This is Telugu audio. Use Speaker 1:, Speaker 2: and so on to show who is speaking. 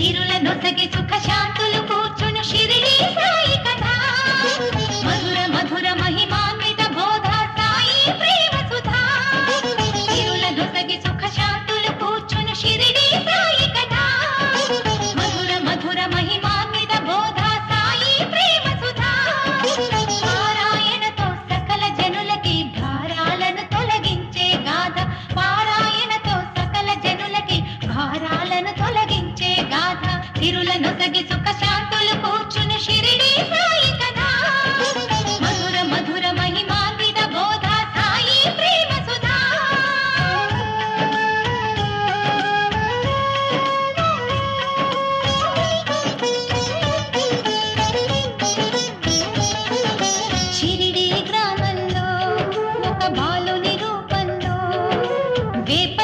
Speaker 1: తీరుల నొసగి సుఖ శాంతులు ధీరులను తగి సుఖ శాంతులు కూర్చుని షిరిడి సాయి కదా. మధుర మధుర మహిమాన్విత బోధ సాయి ప్రేమ సుధా. షిరిడి గ్రామంలో ఒక బాలుని రూపంలో వేప